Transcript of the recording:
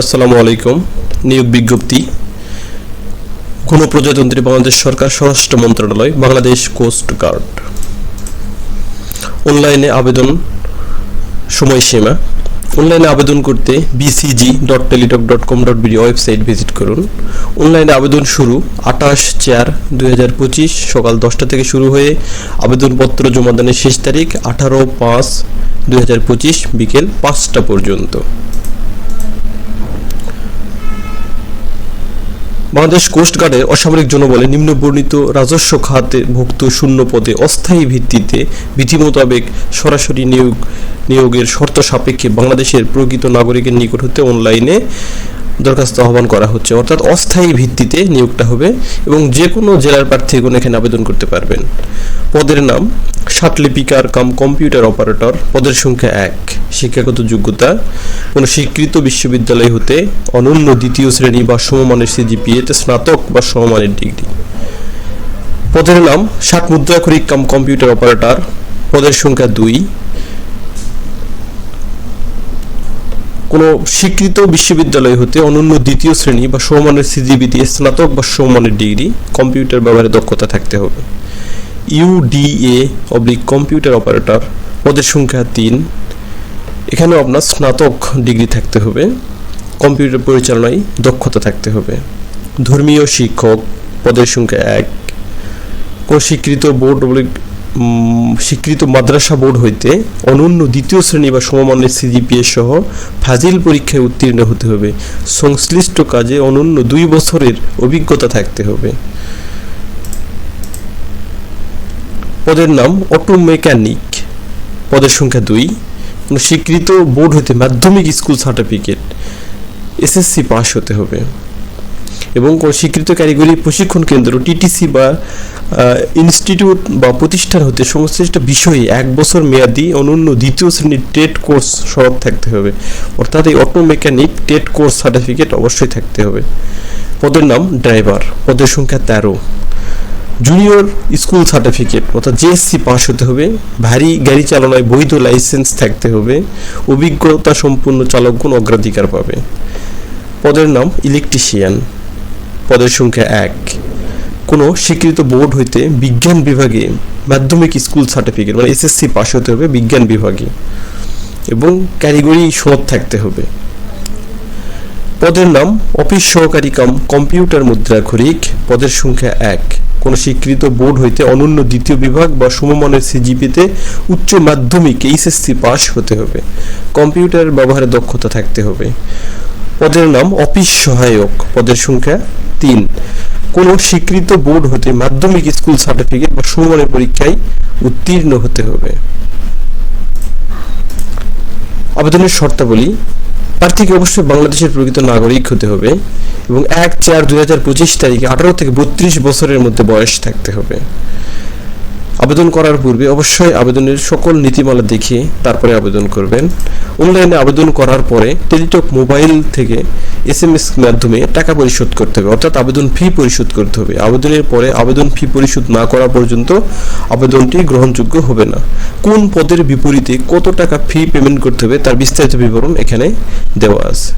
আসসালামু আলাইকুম। নিয়োগ বিজ্ঞপ্তি। গণপ্রজাতন্ত্রী বাংলাদেশ সরকার স্বরাষ্ট্র মন্ত্রণালয়, বাংলাদেশ কোস্ট গার্ড। অনলাইনে আবেদন সময়সীমা। অনলাইনে আবেদন করতে BCG dot Teletalk dot com dot BD website visit করুন। অনলাইনে আবেদন শুরু আঠাশ চার দুই হাজার পঁচিশ সকাল দশটা থেকে শুরু হয়ে আবেদনপত্র জমা দানের শেষ তারিখ আঠারো পাঁচ দুই হাজার পঁচিশ বিকেল পাঁচটা পর্যন্ত। বাংলাদেশ কোস্টগার্ডের অসামরিক জনবলে নিম্ন বর্ণিত রাজস্ব খাতে ভুক্ত শূন্য পদে অস্থায়ী ভিত্তিতে বিধি মোতাবেক সরাসরি নিয়োগ, নিয়োগের শর্ত সাপেক্ষে বাংলাদেশের প্রকৃত নাগরিকের নিকট হতে অনলাইনে দরখাস্ত আহ্বান করা হচ্ছে। অর্থাৎ অস্থায়ী ভিত্তিতে নিয়োগটা হবে এবং যে কোনো জেলার প্রার্থীগণ এখানে আবেদন করতে পারবেন। পদের নাম লিপিকার কাম কম্পিউটার অপারেটর, পদের সংখ্যা এক। শিক্ষাগত যোগ্যতা কোনো স্বীকৃত বিশ্ববিদ্যালয় হতে অনন্য দ্বিতীয় শ্রেণি বা সমমানের সিজিপিএতে স্নাতক বা সমমানের ডিগ্রি। পদের নাম ষাট মুদ্রাক্ষরিক কাম কম্পিউটার অপারেটর। পদের সংখ্যা দুই। কোনো স্বীকৃত বিশ্ববিদ্যালয় হতে অনন্য দ্বিতীয় শ্রেণি বা সমমানের সিজিবিতে স্নাতক বা সমমানের ডিগ্রি, কম্পিউটার ব্যবহারে দক্ষতা থাকতে হবে। UDA oblique computer operator. পদের সংখ্যা তিন। এখানেও আপনার স্নাতক ডিগ্রি থাকতে হবে, কম্পিউটার পরিচালনায় দক্ষতা থাকতে হবে। ধর্মীয় শিক্ষক পদের সংখ্যা এক কোন স্বীকৃত বোর্ড স্বীকৃত মাদ্রাসা বোর্ড হইতে অনন্য দ্বিতীয় শ্রেণি বা সমমানের সিজিপিএ সহ ফাজিল পরীক্ষায় উত্তীর্ণ হতে হবে। সংশ্লিষ্ট কাজে অনন্য দুই বছরের অভিজ্ঞতা থাকতে হবে। পদের নাম অটো মেকানিক, পদের সংখ্যা দুই স্বীকৃত বোর্ড হতে মাধ্যমিক স্কুল সার্টিফিকেট এসএসসি পাস হতে হবে। এবং স্বীকৃত কারিগরি প্রশিক্ষণ কেন্দ্র টিটিসি বা ইনস্টিটিউট বা প্রতিষ্ঠান হতে সংশ্লিষ্ট বিষয়ে এক বছর মেয়াদি অনন্য দ্বিতীয় শ্রেণির টেট কোর্স সনদ থাকতে হবে। অর্থাৎ এই অটো মেকানিক টেট কোর্স সার্টিফিকেট অবশ্যই থাকতে হবে। পদের নাম ড্রাইভার পদের সংখ্যা তেরো। জুনিয়র স্কুল সার্টিফিকেট অর্থাৎ জিএসসি পাস হতে হবে। ভারী গাড়ি চালনায় বৈধ লাইসেন্স থাকতে হবে। অভিজ্ঞতা সম্পন্ন চালকগণ অগ্রাধিকার পাবে। পদের নাম ইলেকট্রিশিয়ান পদের সংখ্যা এক। কোনো স্বীকৃত বোর্ড হইতে বিজ্ঞান বিভাগে মাধ্যমিক স্কুল সার্টিফিকেট মানে এসএসসি পাস হতে হবে বিজ্ঞান বিভাগে। এবং কারিগরি সনদ থাকতে হবে। পদের নাম অফিস সহকারী কাম কম্পিউটার মুদ্রা মুদ্রাক্ষরিক পদের সংখ্যা এক। কোনো স্বীকৃত বোর্ড হইতে অনন্য দ্বিতীয় বিভাগ বা সমমানের সিজিপিতে উচ্চ মাধ্যমিক এইচএসসি পাস হতে হবে। কম্পিউটার ব্যবহারে দক্ষতা থাকতে হবে। পদের নাম অফিস সহায়ক, পদের সংখ্যা তিন। কোনো স্বীকৃত বোর্ড হতে মাধ্যমিক স্কুল সার্টিফিকেট বা সমমানের পরীক্ষায় উত্তীর্ণ হতে হবে। আবেদনের শর্তাবলী প্রার্থীকে অবশ্যই বাংলাদেশের প্রকৃত নাগরিক হতে হবে এবং এক চার দুই হাজার পঁচিশ তারিখে আঠারো থেকে বত্রিশ বছরের মধ্যে বয়স থাকতে হবে। আবেদন করার পূর্বে অবশ্যই আবেদনের সকল নীতিমালা দেখে তারপরে আবেদন করবেন। অনলাইনে আবেদন করার পরে টেলিটক মোবাইল থেকে এস এম এস মাধ্যমে টাকা পরিশোধ করতে হবে, অর্থাৎ আবেদন ফি পরিশোধ করতে হবে। আবেদনের পরে আবেদন ফি পরিশোধ না করা পর্যন্ত আবেদনটি গ্রহণযোগ্য হবে না। কোন পদের বিপরীতে কত টাকা ফি পেমেন্ট করতে হবে তার বিস্তারিত বিবরণ এখানে দেওয়া আছে।